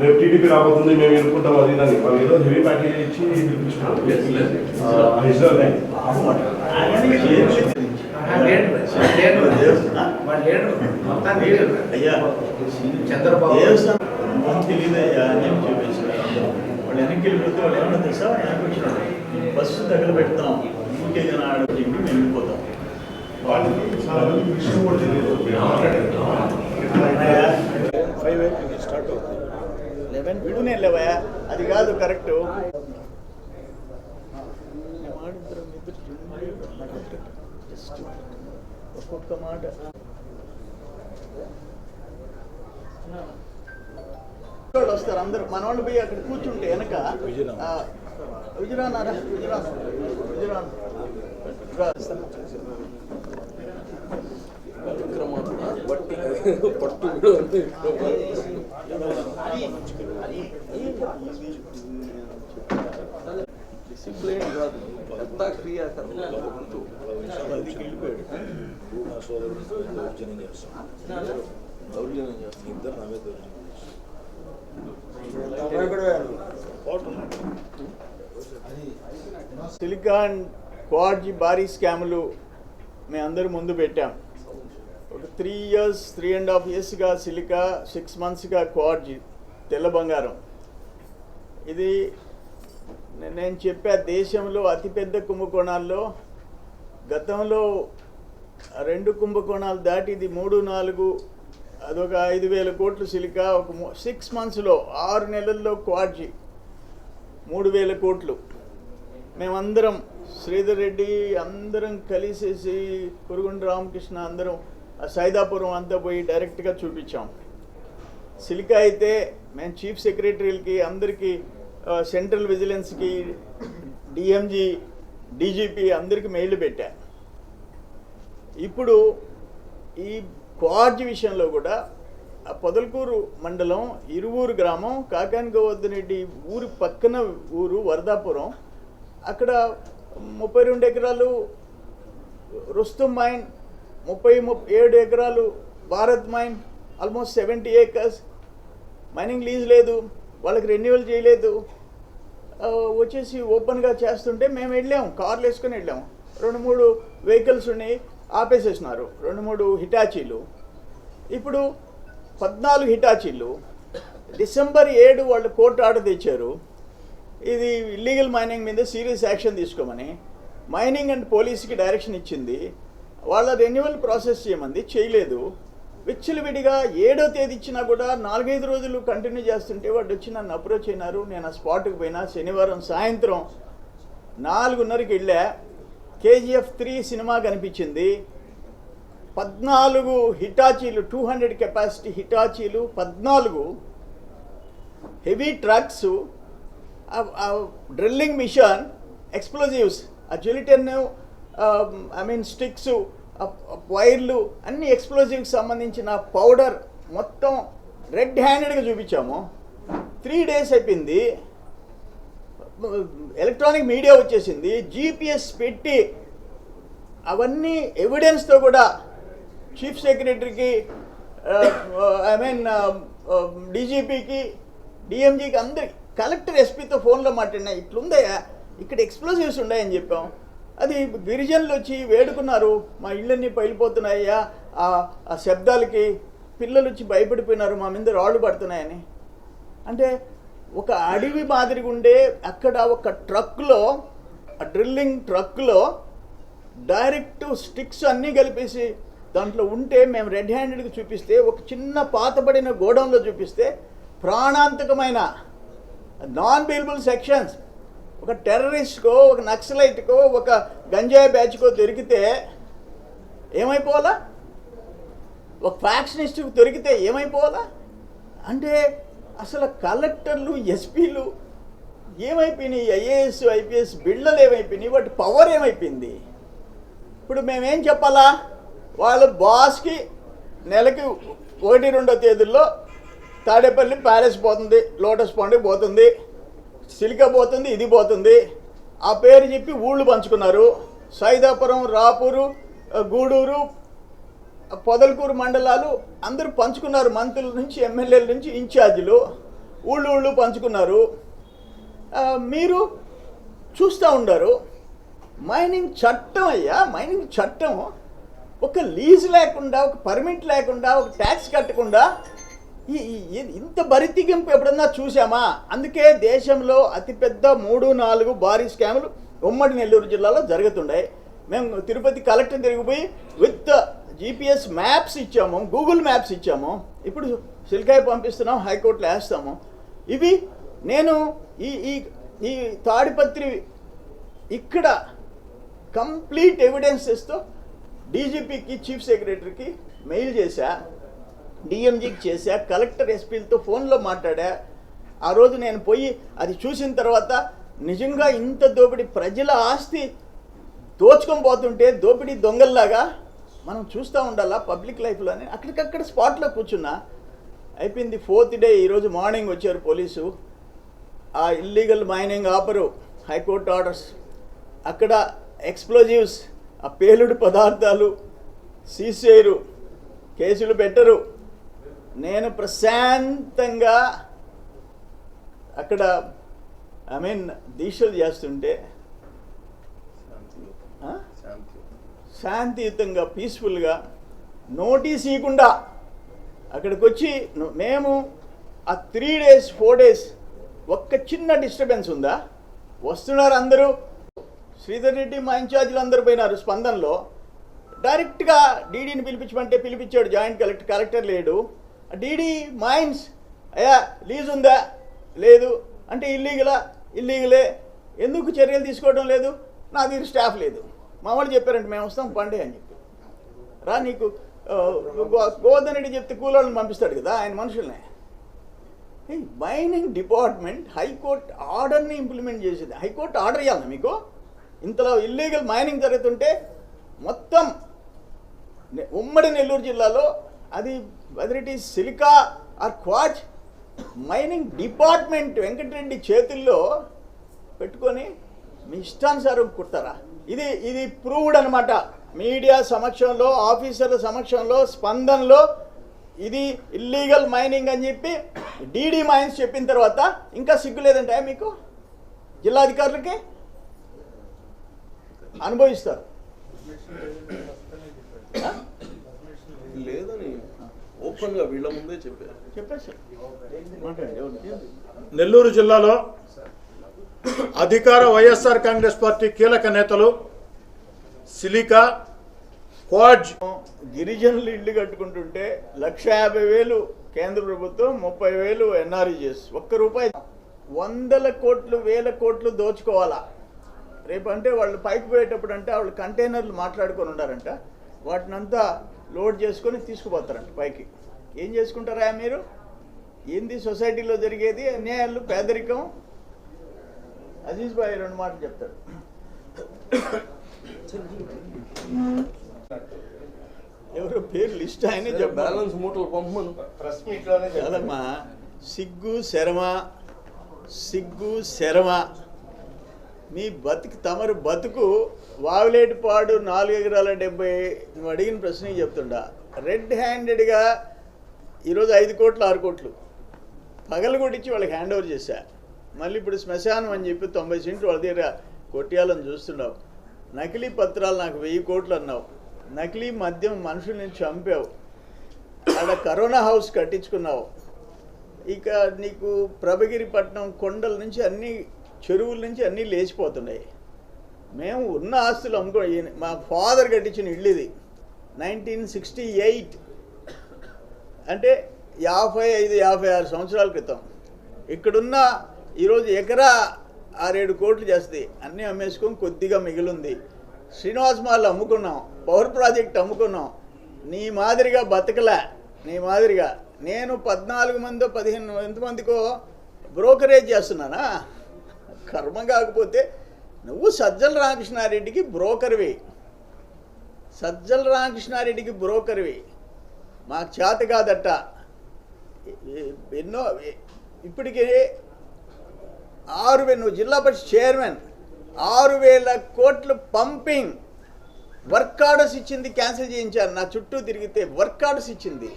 రేపు టీడీపీ రాబోతుంది మేము ఎన్నుకుంటాం అది ఇది అని వాళ్ళు ఏదో హెవీ ప్యాకేజ్ ఇచ్చి చంద్రబాబు. తెలియదయ్యా చెప్పి చూపించారు వాళ్ళు వెనక్కి వెళ్ళిపోతే వాళ్ళు ఏమన్నా తెలుసా? వెనక్కి వచ్చినాడు బస్సు తగల పెడతాం. ఇంకేదైనా జన ఆడ చెప్పి మేము వెళ్ళిపోతాం. వాళ్ళకి చాలా మంది విషయం కూడా తెలియదు. లెవెన్ విడునే లేవయా అది కాదు కరెక్ట్. ఒక్కొక్క మాట. వస్తారు అందరూ. మన వాళ్ళు పోయి అక్కడ కూర్చుంటే వెనక ఆ, విజయరానారా విజయరాన్ విజయరాన్ రా. డిసిప్లైన్ కాదు క్రియాకరం దౌర్జన్యం సిలికాన్ క్వాడ్జి భారీ స్కాములు మేము అందరూ ముందు పెట్టాం three years three and half ఇయర్స్గా సిలికా సిక్స్ మంత్స్గా క్వాడ్జి తెల్ల బంగారం. ఇది నేను చెప్పా దేశంలో అతిపెద్ద కుంభకోణాల్లో గతంలో రెండు కుంభకోణాలు దాటి ఇది మూడు నాలుగు అదొక ఐదు వేల కోట్లు సిలికా ఒక సిక్స్ మంత్స్లో ఆరు నెలల్లో క్వాడ్జి మూడు వేల కోట్లు. మేమందరం శ్రీధర్ రెడ్డి అందరం కలిసేసి కురుగుండ రామకృష్ణ అందరం సైదాపురం అంతా పోయి డైరెక్ట్గా చూపించాం. సిలికా అయితే మేము చీఫ్ సెక్రటరీలకి అందరికీ సెంట్రల్ విజిలెన్స్కి డిఎంజీ డీజీపీ అందరికీ మెయిల్ పెట్టా. ఇప్పుడు ఈ క్వార్జ్ విషయంలో కూడా పొదలకూరు మండలం ఇరువూరు గ్రామం కాకాని గోవర్ధనరెడ్డి ఊరు పక్కన ఊరు వరదాపురం. అక్కడ ముప్పై రెండు ఎకరాలు రుస్తుం మైన్ ముప్పై ముప్పై ఏడు ఎకరాలు Bharat mine almost seventy acres. Mining lease లేదు వాళ్ళకి రెన్యువల్ చేయలేదు. వచ్చేసి ఓపెన్గా చేస్తుంటే మేము వెళ్ళాము కార్లు వేసుకొని వెళ్ళాము రెండు మూడు వెహికల్స్ ఉన్నాయి ఆపేసేసినారు. రెండు మూడు హిటాచీలు. ఇప్పుడు పద్నాలుగు హిటాచీలు. డిసెంబర్ ఏడు వాళ్ళు కోర్టు ఆర్డర్ తెచ్చారు. ఇది ఇల్లీగల్ మైనింగ్ మీద సీరియస్ యాక్షన్ తీసుకోమని. మైనింగ్ అండ్ పోలీస్కి డైరెక్షన్ ఇచ్చింది. వాళ్ళ రెన్యువల్ ప్రాసెస్ చేయమంది చేయలేదు. విచ్చలవిడిగా ఏడో తేదీ ఇచ్చినా కూడా నాలుగైదు రోజులు కంటిన్యూ చేస్తుంటే వాడు వచ్చి నన్ను అప్రోచ్ అయినారు. నేను ఆ స్పాట్కి పోయినా శనివారం సాయంత్రం నాలుగున్నరకి వెళ్ళా. కేజీఎఫ్ త్రీ సినిమా కనిపించింది. పద్నాలుగు హిటాచీలు టూ హండ్రెడ్ కెపాసిటీ హిటాచీలు పద్నాలుగు heavy trucks drilling machine explosives ఆ జిలిటెన్ ఐ మీన్ స్టిక్స్ వైర్లు అన్ని ఎక్స్ప్లోజివ్కి సంబంధించిన పౌడర్ మొత్తం రెడ్ హ్యాండెడ్గా చూపించాము. త్రీ డేస్ అయిపోయింది. ఎలక్ట్రానిక్ మీడియా వచ్చేసింది. జీపీఎస్ పెట్టి అవన్నీ ఎవిడెన్స్తో కూడా చీఫ్ సెక్రటరీకి ఐ మీన్ డీజీపీకి డిఎంజీకి అందరికి కలెక్టర్ ఎస్పీతో ఫోన్లో మాట్లాడినా ఇట్లుందయ్యా? ఇక్కడ ఎక్స్ప్లోజివ్స్ ఉన్నాయని చెప్పాం. అది గిరిజనులు వచ్చి వేడుకున్నారు మా ఇళ్ళన్నీ పైలిపోతున్నాయ్యా ఆ ఆ శబ్దాలకి పిల్లలు వచ్చి భయపడిపోయినారు మా మీద రాళ్ళు పడుతున్నాయని. అంటే ఒక అడవి మాదిరిగా ఉండే అక్కడ ఒక ట్రక్లో ఆ డ్రిల్లింగ్ ట్రక్లో డైరెక్ట్ స్టిక్స్ అన్నీ కలిపేసి దాంట్లో ఉంటే మేము రెడ్ హ్యాండెడ్గా చూపిస్తే ఒక చిన్న పాతబడిన గోడౌన్లో చూపిస్తే ప్రాణాంతకమైన నాన్ బెయిలబుల్ సెక్షన్స్ ఒక టెర్రరిస్ట్కో ఒక నక్సలైట్కో ఒక గంజాయి బ్యాచ్కో దొరికితే ఏమైపోవాలా? ఒక ఫ్యాక్షనిస్ట్కి దొరికితే ఏమైపోవాలా? అంటే అసలు కలెక్టర్లు ఎస్పీలు ఏమైపోయినాయి? ఐఏఎస్ ఐపీఎస్ బిళ్ళలు ఏమైపోయినాయి? వాటి పవర్ ఏమైపోయింది? ఇప్పుడు మేమేం చెప్పాలా? వాళ్ళు బాస్కి నెలకి ఒకటి రెండో తేదీల్లో తాడేపల్లి ప్యాలెస్ పోతుంది లోటస్ పాండ్కి పోతుంది. సిలికా పోతుంది ఇది పోతుంది. ఆ పేరు చెప్పి ఊళ్ళు పంచుకున్నారు. సైదాపురం రాపూరు గూడూరు పొదలకూరు మండలాలు అందరూ పంచుకున్నారు. మంత్రుల నుంచి ఎమ్మెల్యేల నుంచి ఇన్ఛార్జీలు. ఊళ్ళు ఊళ్ళు పంచుకున్నారు. మీరు చూస్తూ ఉండారు. మైనింగ్ చట్టం అయ్యా మైనింగ్ చట్టం. ఒక లీజ్ లేకుండా ఒక పర్మిట్ లేకుండా ఒక ట్యాక్స్ కట్టకుండా ఈ ఇంత బరితిగింపు ఎప్పుడన్నా చూసామా అందుకే దేశంలో అతిపెద్ద మూడు నాలుగు భారీ స్కాములు ఉమ్మడి నెల్లూరు జిల్లాలో జరుగుతుండే. మేము తిరుపతి కలెక్టర్ తిరిగిపోయి విత్ జీపీఎస్ మ్యాప్స్ ఇచ్చాము గూగుల్ మ్యాప్స్ ఇచ్చాము. ఇప్పుడు సిల్కాయ పంపిస్తున్నాం హైకోర్టులో వేస్తాము. ఇవి నేను ఈ ఈ ఈ తాడిపత్రి ఇక్కడ కంప్లీట్ ఎవిడెన్సెస్తో డీజీపీకి చీఫ్ సెక్రటరీకి మెయిల్ చేశా. డిఎంజీకి చేశా కలెక్టర్ ఎస్పీలతో ఫోన్లో మాట్లాడా. ఆ రోజు నేను పోయి అది చూసిన తర్వాత నిజంగా ఇంత దోపిడీ ప్రజల ఆస్తి దోచుకొని పోతుంటే దోపిడీ దొంగల్లాగా మనం చూస్తూ ఉండాలా పబ్లిక్ లైఫ్లోనే అక్కడికక్కడ స్పాట్లో కూర్చున్నా. అయిపోయింది ఫోర్త్ డే ఈరోజు మార్నింగ్ వచ్చారు పోలీసు. ఆ ఇల్లీగల్ మైనింగ్ ఆపరు హైకోర్టు ఆర్డర్స్. అక్కడ ఎక్స్ప్లోజివ్స్ ఆ పేలుడు పదార్థాలు సీజ్ చేయరు కేసులు పెట్టరు. నేను ప్రశాంతంగా అక్కడ ఐ మీన్ దీక్షలు చేస్తుంటే? శాంతియుతంగా పీస్ఫుల్గా నోటీస్ ఇవ్వకుండా అక్కడికి వచ్చి మేము ఆ త్రీ డేస్ ఫోర్ డేస్ ఒక్క చిన్న డిస్టర్బెన్స్ ఉందా? వస్తున్నారు అందరూ. శ్రీధర్ రెడ్డి మా ఇన్ఛార్జీలు అందరూ పోయినారు స్పందనలో. డైరెక్ట్గా డీడీని పిలిపించమంటే పిలిపించాడు జాయింట్ కలెక్టర్ కలెక్టర్ లేడు. DD mines. అయ్యా లీజ్ ఉందా? లేదు. అంటే ఇల్లీగలా? ఇల్లీగలే. ఎందుకు చర్యలు తీసుకోవడం లేదు? నా దగ్గర స్టాఫ్ లేదు. మా వాళ్ళు చెప్పారంటే మేము వస్తాం పండే అని చెప్పి. రా నీకు గో- గోవర్ధన్ రెడ్డి చెప్తే కూలోళ్ళని పంపిస్తాడు కదా ఆయన మనుషుల్ని. మైనింగ్ డిపార్ట్మెంట్ హైకోర్టు ఆర్డర్ని ఇంప్లిమెంట్ చేసింది. హైకోర్టు ఆర్డర్ ఇవ్వాలి మీకు? ఇంతలో ఇల్లీగల్ మైనింగ్ జరుగుతుంటే మొత్తం ఉమ్మడి నెల్లూరు జిల్లాలో అది whether it is silica or quartz mining department Venkata Reddy చేతుల్లో పెట్టుకొని మీ ఇష్టానుసారం కుడతారా? ఇది ఇది ప్రూవ్డ్ అనమాట మీడియా సమక్షంలో ఆఫీసర్ల సమక్షంలో స్పందనలో ఇది ఇల్లీగల్ మైనింగ్ అని చెప్పి డీడీ మైన్స్ చెప్పిన తర్వాత ఇంకా సిగ్గు లేదంటే మీకు? జిల్లాధికారులకి అనుభవిస్తారు. ఆ? లేదని ఓపెన్గా వీళ్ళ ముందే చెప్పారు. ఎవరు? నెల్లూరు జిల్లాలో అధికార వైఎస్ఆర్ కాంగ్రెస్ పార్టీ కీలక నేతలు సిలికా క్వాడ్జ్ గిరిజనులు ఇల్లు కట్టుకుంటుంటే లక్ష యాభై వేలు కేంద్ర ప్రభుత్వం ముప్పై వేలు ఎన్ఆర్ఈజెస్ ఒక్క రూపాయి వందల కోట్లు వేల కోట్లు దోచుకోవాలా? రేపు అంటే వాళ్ళు పైకి పోయేటప్పుడు అంటే వాళ్ళు కంటైనర్లు మాట్లాడుకొని ఉండారంట వాటినంతా లోడ్ చేసుకొని తీసుకుపోతారంట పైకి. ఏం చేసుకుంటారా మీరు? ఏంది సొసైటీలో జరిగేది? అన్యాయాలు పేదరికం? అజీజ్ బాయ్ రెండు మాటలు చెప్తాడు. ఎవరో పేరు లిస్ట్ ఆయనే బ్యాలెన్స్ మూటలు పంపమను. ప్రెస్ మీట్లోనే కాదమ్మా సిగ్గు శరమ సిగ్గు శరమ. మీ బతుకు తమరు బతుకు వావిలేటిపాడు నాలుగు ఎకరాల డెబ్బై నువ్వు అడిగిన ప్రశ్నకి చెప్తుండా. రెడ్ హ్యాండెడ్గా ఈరోజు ఐదు కోట్లు ఆరు కోట్లు. పగలు కొట్టించి వాళ్ళకి హ్యాండ్ ఓవర్ చేశా. మళ్ళీ ఇప్పుడు శ్మశానం అని చెప్పి తొంభై సెంట్లు వాళ్ళ దగ్గర కొట్టేయాలని చూస్తున్నావు. నకిలీ పత్రాలు నాకు వెయ్యి కోట్లు అన్నావు. నకిలీ మద్యం మనుషుల్ని చంపావు. అక్కడ కరోనా హౌస్ కట్టించుకున్నావు. ఇక నీకు ప్రభగిరిపట్నం కొండల నుంచి అన్ని చెరువుల నుంచి అన్నీ లేచిపోతున్నాయి. మేము ఉన్న ఆస్తులు అమ్ముకో మా ఫాదర్ కట్టించిన ఇల్లు ఇది. Nineteen sixty eight. అంటే యాభై ఐదు యాభై ఆరు సంవత్సరాల క్రితం. ఇక్కడున్న ఈరోజు ఎకరా ఆరేడు కోట్లు చేస్తుంది. అన్నీ అమ్మేసుకొని కొద్దిగా మిగిలింది. శ్రీనివాస్ మాల్ అమ్ముకున్నాం. పవర్ ప్రాజెక్ట్ అమ్ముకున్నాం. నీ మాదిరిగా బతకలే. నీ మాదిరిగా. నేను పద్నాలుగు మందో పదిహేను ఎంతమందికో బ్రోకరేజ్ చేస్తున్నానా? కర్మ కాకపోతే నువ్వు సజ్జల రామకృష్ణారెడ్డికి బ్రోకర్వి. సజ్జల రామకృష్ణారెడ్డికి బ్రోకర్వి. మాకు చేత కాదట. ఎన్నో ఇప్పటికే ఆరు వేలు నువ్వు జిల్లా పరిషత్ చైర్మన్. ఆరు వేల కోట్లు పంపింగ్. వర్క్ ఆర్డర్స్ ఇచ్చింది క్యాన్సిల్ చేయించారు. నా చుట్టూ తిరిగితే వర్క్ ఆర్డర్స్ ఇచ్చింది.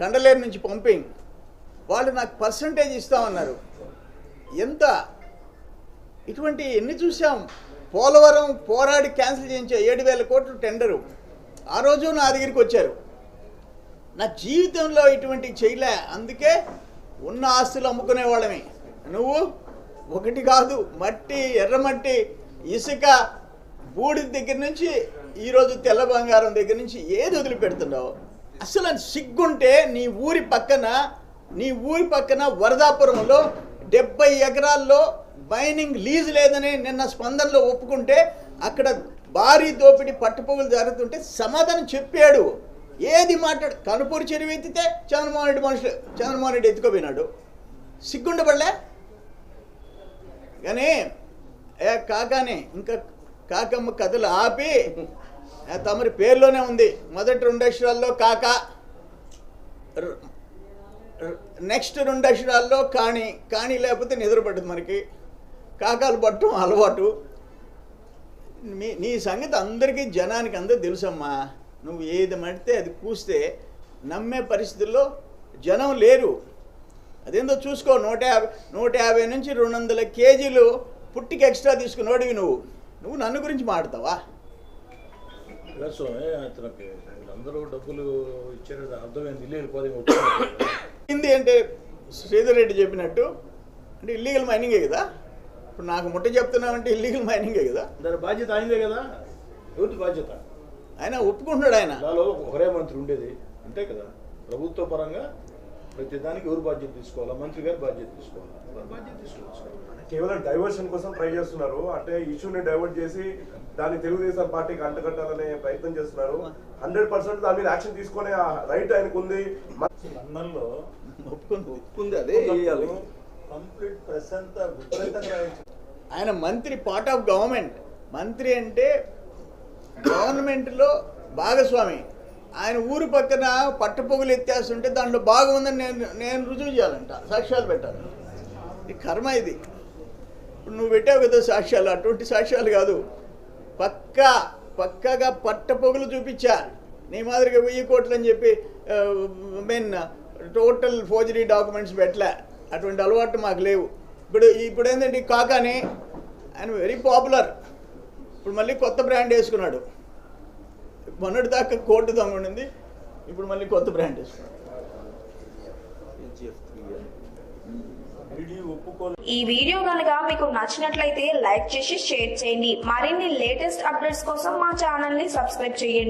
కండలేరు నుంచి పంపింగ్. వాళ్ళు నాకు పర్సంటేజ్ ఇస్తామన్నారు. ఎంత? ఇటువంటి ఎన్ని చూసాం పోలవరం పోరాడి క్యాన్సిల్ చేయించే ఏడు వేల కోట్లు టెండరు. ఆ రోజు నా దగ్గరికి వచ్చారు. నా జీవితంలో ఇటువంటి చేయలే. అందుకే ఉన్న ఆస్తులు అమ్ముకునే వాళ్ళమే. నువ్వు ఒకటి కాదు మట్టి ఎర్రమట్టి ఇసుక బూడిద దగ్గర నుంచి ఈరోజు తెల్ల బంగారం దగ్గర నుంచి ఏది వదిలిపెడుతున్నావు అసలు సిగ్గుంటే నీ ఊరి పక్కన నీ ఊరి పక్కన వరదాపురంలో డెబ్బై ఎకరాల్లో మైనింగ్ లీజ్ లేదని నిన్న స్పందనలో ఒప్పుకుంటే అక్కడ భారీ దోపిడీ పట్టుపోగులు జరుగుతుంటే సమాధానం చెప్పాడు. ఏది మాట్లాడు కనుపూరి చెరువు ఎత్తితే చంద్రమోహన్ రెడ్డి మనుషులు చంద్రమోహన్ రెడ్డి ఎత్తుకోపోయినాడు. సిగ్గుండబడలే? కానీ ఏ కాకానే ఇంకా కాకమ్మ కథలు ఆపి తమరి పేరులోనే ఉంది. మొదటి రెండు అక్షరాల్లో కాక నెక్స్ట్ రెండు అక్షరాల్లో కాణి కాణి లేకపోతే నిద్ర పడుతుంది మనకి. కాకాలు పట్టడం అలవాటు. మీ నీ సంగతి అందరికీ జనానికి అందరూ తెలుసమ్మా. నువ్వు ఏది మడితే అది కూస్తే నమ్మే పరిస్థితుల్లో జనం లేరు. అదేందో చూసుకో నూట యాభై నూట యాభై నుంచి రెండు వందల కేజీలు పుట్టికి ఎక్స్ట్రా తీసుకున్నోడివి నువ్వు. నువ్వు నన్ను గురించి మాడతావా డబ్బులు ఇచ్చారు అర్థమైంది. ఇల్లు హిందీ అంటే శ్రీధర్ రెడ్డి చెప్పినట్టు. అంటే ఇల్లీగల్ మైనింగే కదా? ఇప్పుడు నాకు ముట్ట చెప్తున్నావంటే ఇల్లీగల్ మైనింగే కదా? దాని బాధ్యత ఆయనదే కదా? ఎవరి బాధ్యత? ఆయన ఒప్పుకుంటున్నాడు ఆయన. దానిలో ఒకరే మంత్రి ఉండేది. అంతే కదా? ప్రభుత్వ పరంగా ప్రతి దానికి ఎవరు బాధ్యత తీసుకోవాలా? మంత్రి గారు బాధ్యత తీసుకోవాలా? బాధ్యత తీసుకోవాలి కేవలం డైవర్షన్ కోసం ట్రై చేస్తున్నారు. అంటే ఇష్యూని డైవర్ట్ చేసి దాన్ని తెలుగుదేశం పార్టీకి అంటగట్టాలనే ప్రయత్నం చేస్తున్నారు. హండ్రెడ్ పర్సెంట్ దాని మీద యాక్షన్ తీసుకునే రైట్ ఆయనకు ఉంది. లండన్లో ఒప్పుకుంది ఒప్పుకుంది అదే కంప్లీట్ ప్రెస్ అంతా విపరీతంగా. ఆయన మంత్రి పార్ట్ ఆఫ్ గవర్నమెంట్ మంత్రి అంటే గవర్నమెంట్లో భాగస్వామి. ఆయన ఊరు పక్కన పట్టపొగులు ఎత్తేస్తుంటే దాంట్లో బాగుందని నేను నేను రుజువు చేయాలంట సాక్ష్యాలు పెట్టాలి. ఇది కర్మ ఇది. ఇప్పుడు నువ్వు పెట్టావు కదా సాక్ష్యాలు అటువంటి సాక్ష్యాలు కాదు. పక్కా పక్కాగా పట్టపొగులు చూపించా. నీ మాదిరిగా వెయ్యి కోట్లు అని చెప్పి మీన్ టోటల్ ఫోర్జరీ డాక్యుమెంట్స్ పెట్టలే. అటువంటి అలవాటు మాకు లేవు. ఇప్పుడు ఇప్పుడు ఏంటంటే ఈ కాకాని ఆయన వెరీ పాపులర్ ఇప్పుడు మళ్ళీ కొత్త బ్రాండ్ వేసుకున్నాడు. మొన్నటి దాకా కోర్టు దొంగండింది ఇప్పుడు మళ్ళీ కొత్త బ్రాండ్ వేసుకున్నాడు. ఈ వీడియో కనుక మీకు నచ్చినట్లయితే లైక్ చేసి షేర్ చేయండి. మరిన్ని లేటెస్ట్ అప్డేట్స్ కోసం మా ఛానల్ని సబ్స్క్రైబ్ చేయండి.